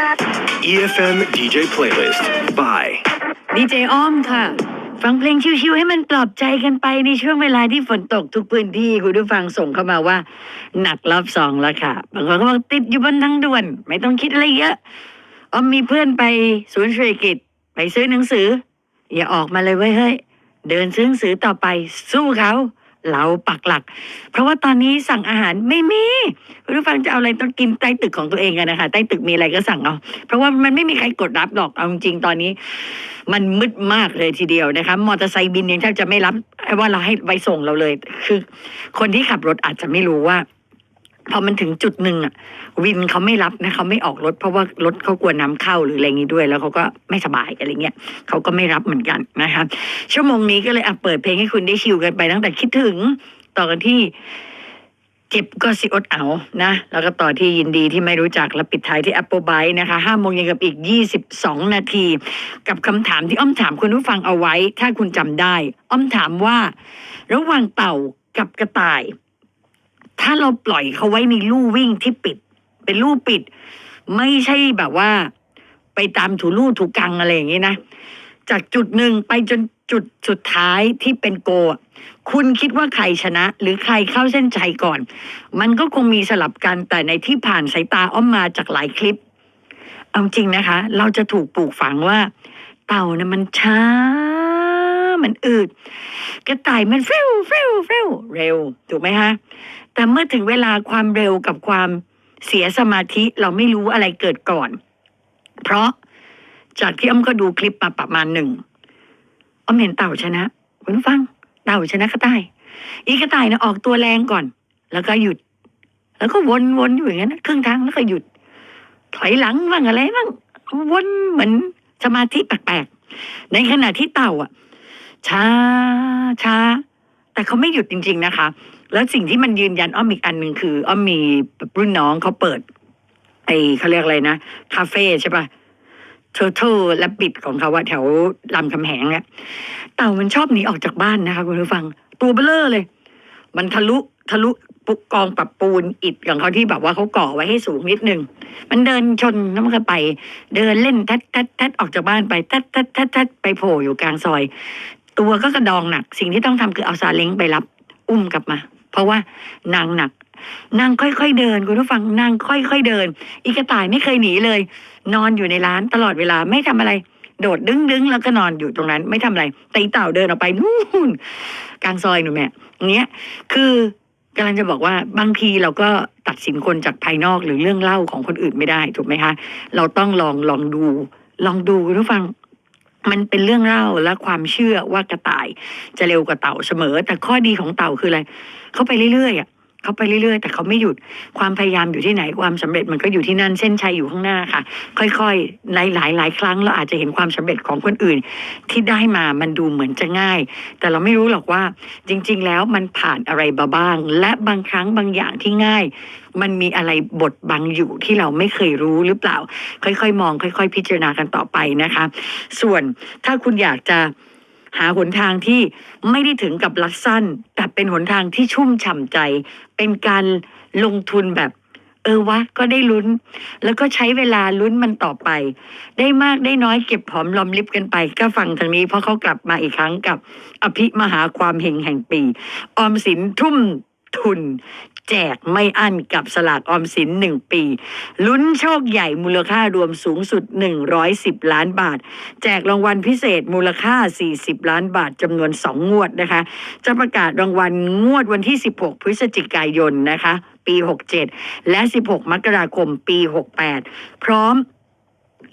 EFM DJ Playlist by ดีเจอ้อมค่ะ ฟังเพลงชิวๆให้มันปลอบใจกันไปในช่วงเวลาที่ฝนตกทุกพื้นที่คุณผู้ฟังส่งเข้ามาว่า หนักรอบสองแล้วค่ะ บางคนก็บอกติดอยู่บนทางด่วน ไม่ต้องคิดอะไรเยอะอ้อมมีเพื่อนไปศูนย์เศรษฐกิจ ไปซื้อหนังสือ อย่าออกมาเลยเว้ยเฮ้ย เดินซื้อหนังสือต่อไปสู้เขา เราปักหลัก เพราะว่าตอนนี้สั่งอาหารไม่มีคุณผู้ฟังจะเอาอะไรต้องกินใต้ตึกของตัวเองกันนะคะใต้ตึกมีอะไรก็สั่งเอาเพราะว่ามันไม่มีใครกดรับหรอกเอาจริงตอนนี้ มันมืดมากเลยทีเดียวนะคะมอเตอร์ไซค์บินยังแทบจะไม่รับว่าเราให้ไปส่งเราเลย คือ คนที่ขับรถอาจจะไม่รู้ว่า พอมันถึงจุดหนึ่งอะ วินเขาไม่รับนะเขาไม่ออกรถเพราะว่ารถเขากลัวน้ำเข้าหรืออะไรอย่างนี้ด้วย แล้วเขาก็ไม่สบายอะไรเงี้ยเขาก็ไม่รับเหมือนกันนะคะชั่วโมงนี้ก็เลยอะเปิดเพลงให้คุณได้ชิวกันไปตั้งแต่คิดถึงต่อกันที่เจ็บก็สิอดเอานะ แล้วก็ต่อที่ยินดีที่ไม่รู้จัก แล้วปิดท้ายที่ Apple b y นะคะห้าโมงเย็นกับอีก 22 นาที กับคำถามที่อ้อมถามคุณผู้ฟังเอาไว้ ถ้าคุณจำได้ อ้อมถามว่า ระหว่างเต่ากับกระต่าย ถ้าเราปล่อยเขาไว้ในลู่วิ่งที่ปิด เป็นลู่ปิด ไม่ใช่แบบว่า ไปตามถูลู่ถูกังอะไรอย่างนี้นะ จากจุดหนึ่งไปจนจุดสุดท้ายที่เป็นโกะคุณคิดว่าใครชนะ หรือใครเข้าเส้นชัยก่อน มันก็คงมีสลับกันแต่ในที่ผ่านสายตาอ้อมมาจากหลายคลิป เอาจริงนะคะ เราจะถูกปลูกฝังว่า เต่านะมันช้า มันอืด กระต่ายมันเฟิวเฟิวเฟิวเร็ว ถูกไหมคะ แต่เมื่อถึงเวลาความเร็วกับความเสียสมาธิเราไม่รู้อะไรเกิดก่อน เพราะจากที่อ้อมก็ดูคลิปมาประมาณหนึ่งอ้อมเห็นเต่าชนะคุณฟัง เต่าชนะกระต่าย อีกระต่ายนะออกตัวแรงก่อน แล้วก็หยุด แล้วก็วนวนอยู่อย่างนั้นครึ่งทางแล้วก็หยุด ถอยหลังบ้างอะไรบ้างวนเหมือนสมาธิแปลกๆในขณะที่เต่าอะช้าช้าแต่เขาไม่หยุดจริง ๆนะคะ แล้วสิ่งที่มันยืนยันอ้อมอีกอันหนึ่งคืออ้อมมีรุ่นน้องเขาเปิดไอเขาเรียกอะไรนะคาเฟ่ใช่ปะเทอร์เทและปิดของเขาว่าแถวลำคำแหงเนี่ยเต่ามันชอบหนีออกจากบ้านนะคะคุณผู้ฟัง ตัวเบลเลอร์เลย มันทะลุทะลุปุกกองปรับปูนอิฐของเขาที่แบบว่าเขาก่อไว้ให้สูงนิดนึง มันเดินชนแล้วมันก็ไป เดินเล่นทัดทัดทัดออกจากบ้านไปทัดทัดทัดทัดไปโผล่อยู่กลางซอย ตัวก็กระดองหนัก สิ่งที่ต้องทำคือเอาซาเล้งไปรับ อุ้มกลับมา เพราะว่านางหนักนางค่อยๆเดินคุณผู้ฟังนางค่อยๆเดิน อีกระต่ายไม่เคยหนีเลย นอนอยู่ในร้านตลอดเวลาไม่ทำอะไร โดดดึงดึงๆแล้วก็นอนอยู่ตรงนั้น ไม่ทำอะไรแต่อีเต่าเดินออกไปนู่นกลางซอยหนูแม่เงี้ย คือกำลังจะบอกว่าบางทีเราก็ตัดสินคนจากภายนอกหรือเรื่องเล่าของคนอื่นไม่ได้ถูกไหมคะ เราต้องลองลองดู ลองดูคุณผู้ฟัง มันเป็นเรื่องเล่าและความเชื่อว่ากระต่ายจะเร็วกว่าเต่าเสมอ แต่ข้อดีของเต่าคืออะไร เขาไปเรื่อยๆอะ เขาไปเรื่อยๆ แต่เขาไม่หยุดความพยายามอยู่ที่ไหนความสำเร็จมันก็อยู่ที่นั่นเส้นชัยอยู่ข้างหน้าค่ะ ค่อยๆ หลายหลายหลายครั้งเราอาจจะเห็นความสำเร็จของคนอื่น ที่ได้มามันดูเหมือนจะง่าย แต่เราไม่รู้หรอกว่า จริง ๆ แล้วมันผ่านอะไรมาบ้าง และบางครั้งบางอย่างที่ง่าย มันมีอะไรบดบังอยู่ที่เราไม่เคยรู้หรือเปล่า ค่อยๆ มอง ค่อย ๆ พิจารณากันต่อไปนะคะ ส่วนถ้าคุณอยากจะ หาหนทางที่ไม่ได้ถึงกับรัดสั้น แต่เป็นหนทางที่ชุ่มฉ่ำใจ เป็นการลงทุนแบบ เออวะก็ได้ลุ้น แล้วก็ใช้เวลาลุ้นมันต่อไป ได้มากได้น้อยเก็บหอมรอมริบกันไป ก็ฟังทางนี้เพราะเขากลับมาอีกครั้งกับ อภิมหาความเฮงแห่งปี ออมสินทุ่มทุน แจกไม่อั้นกับสลากออมสินหนึ่งปี ลุ้นโชคใหญ่มูลค่ารวมสูงสุด 110 ล้านบาท แจกรางวัลพิเศษมูลค่า 40 ล้านบาทจำนวน 2 งวดนะคะ จะประกาศรางวัลงวดวันที่ 16 พฤศจิกายนนะคะ ปี 67 และ 16 มกราคมปี 68 พร้อม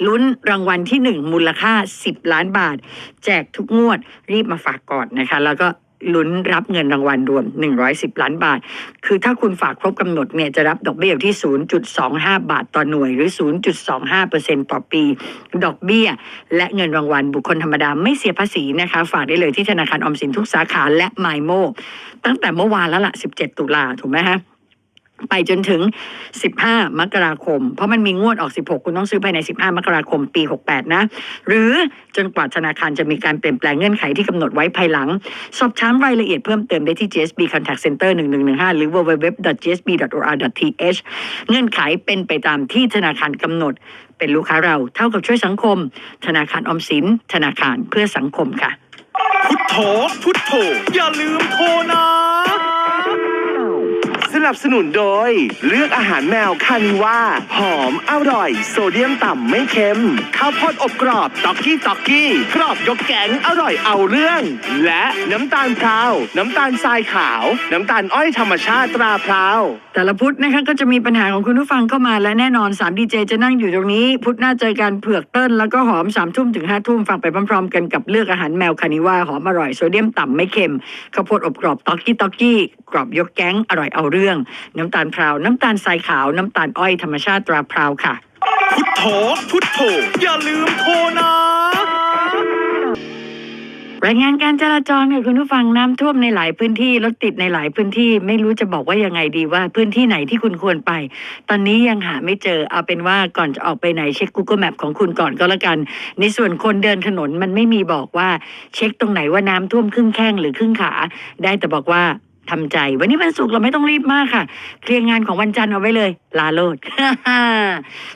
ลุ้นรางวัลที่ 1 มูลค่า 10 ล้านบาท แจกทุกงวดรีบมาฝากก่อนนะคะ แล้วก็ ลุ้นรับเงินรางวัลรวม 110 ล้านบาท คือถ้าคุณฝากครบกำหนดเนี่ยจะรับดอกเบี้ยอยู่ที่ 0.25 บาทต่อหน่วยหรือ 0.25%ต่อปี ดอกเบี้ย และเงินรางวัลบุคคลธรรมดาไม่เสียภาษีนะคะ ฝากได้เลยที่ธนาคารออมสินทุกสาขาและไมโมตั้งแต่เมื่อวานแล้วละ่ะ 17 ตุลาถูกไหมฮะ ไปจนถึง 15 มกราคม เพราะมันมีงวดออก 16 คุณต้องซื้อภายใน 15 มกราคม ปี 68 นะ หรือจนกว่าธนาคารจะมีการเปลี่ยนแปลงเงื่อนไขที่กำหนดไว้ภายหลัง สอบถามรายละเอียดเพิ่มเติมได้ที่ GSB Contact Center 1115 หรือ www.gsb.or.th เงื่อนไขเป็นไปตามที่ธนาคารกำหนด เป็นลูกค้าเราเท่ากับช่วยสังคม ธนาคารออมสิน ธนาคารเพื่อสังคมค่ะ พุทโธพุทโธอย่าลืมโทรนะ นับสนุนโดย เลือกอาหารแมวคานิว่าหอมอร่อย โซเดียมต่ำไม่เค็ม ข้าวโพดอบกรอบต็อกกี้ต็อกกี้กรอบยกแกงอร่อยเอาเรื่อง และน้ำตาลพราวน้ำตาลทรายขาว น้ำตาลอ้อยธรรมชาติตราพราว แต่ละพุธนะคะก็จะมีปัญหาของคุณผู้ฟังเข้ามาและแน่นอน3ดีเจจะนั่งอยู่ตรงนี้ พุธหน้าเจอกันเผือกเติ้ลแล้วก็หอม3ามทุ่มถึง5้าทุ่มฟังไปพร้อมๆ กันกับเลือกอาหารแมวคานิว่าหอมอร่อยโซเดียมต่ำไม่เค็มข้าวโพดอบกรอบต็อกกี้ต็อกกี้กรอบยกแก๊งอร่อยเอาเรื่องน้ำตาลพราว น้ำตาลทรายขาว น้ำตาลอ้อยธรรมชาติตราพราวค่ะ พุทโธพุทโธอย่าลืมโทรนะรายงานการจราจรค่ะคุณผู้ฟังน้ำท่วมในหลายพื้นที่รถติดในหลายพื้นที่ไม่รู้จะบอกว่ายังไงดีว่าพื้นที่ไหนที่คุณควรไป ตอนนี้ยังหาไม่เจอเอาเป็นว่าก่อนจะออกไปไหนเช็ค Google Map ของคุณก่อนก็แล้วกัน ในส่วนคนเดินถนนมันไม่มีบอกว่าเช็คตรงไหนว่าน้ำท่วมครึ่งแข้งหรือครึ่งขา ได้แต่บอกว่า ทำใจ วันนี้วันศุกร์เราไม่ต้องรีบมากค่ะ เคลียร์งานของวันจันทร์เอาไว้เลย ลาโลด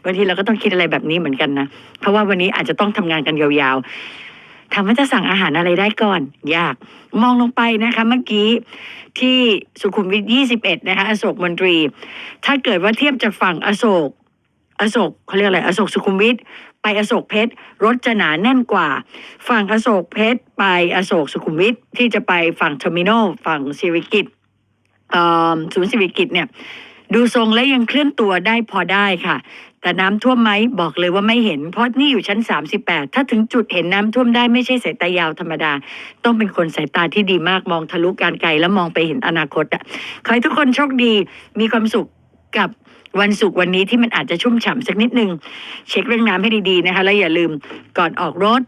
บางทีเราก็ต้องคิดอะไรแบบนี้เหมือนกันนะ เพราะว่าวันนี้อาจจะต้องทำงานกันยาวๆถามว่าจะสั่งอาหารอะไรได้ก่อน ยาก มองลงไปนะคะ เมื่อกี้ที่สุขุมวิท 21 นะคะ อโศกมนตรี ถ้าเกิดว่าเทียบจากฝั่งอโศก อโศกเขาเรียกอะไรอโศกสุขุมวิทไปอโศกเพชรรถจะหนาแน่นกว่า ฝั่งอโศกเพชรไปอโศกสุขุมวิทที่จะไปฝั่งเทอร์มินอลฝั่งสิริกิตศูนย์สิริกิตเนี่ยดูทรงและยังเคลื่อนตัวได้พอได้ค่ะ แต่น้ำท่วมไหมบอกเลยว่าไม่เห็น เพราะนี่อยู่ชั้น 38 ถ้าถึงจุดเห็นน้ำท่วมได้ไม่ใช่สายตายาวธรรมดา ต้องเป็นคนสายตาที่ดีมากมองทะลุการไกลแล้วมองไปเห็นอนาคตอะขอให้ทุกคนโชคดีมีความสุขกับ วันศุกร์วันนี้ที่มันอาจจะชุ่มฉ่ำสักนิดนึง เช็คเรื่องน้ำให้ดีๆนะคะแล้วอย่าลืมก่อนออกรถ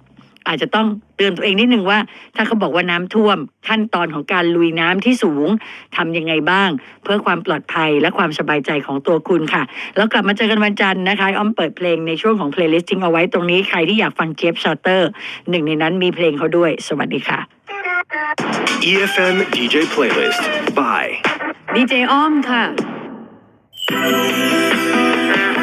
อาจจะต้องเตือนตัวเองนิดนึงว่า ถ้าเขาบอกว่าน้ำท่วม ขั้นตอนของการลุยน้ำที่สูงทำยังไงบ้าง เพื่อความปลอดภัยและความสบายใจของตัวคุณค่ะ แล้วกลับมาเจอกันวันจันทร์นะคะอ้อมเปิดเพลงในช่วงของ playlist ทิ้งเอาไว้ตรงนี้ใครที่อยากฟังเจฟชาร์เตอร์หนึ่งในนั้นมีเพลงเขาด้วย สวัสดีค่ะ EFM DJ Playlist by ดีเจอ้อมค่ะ Thank you.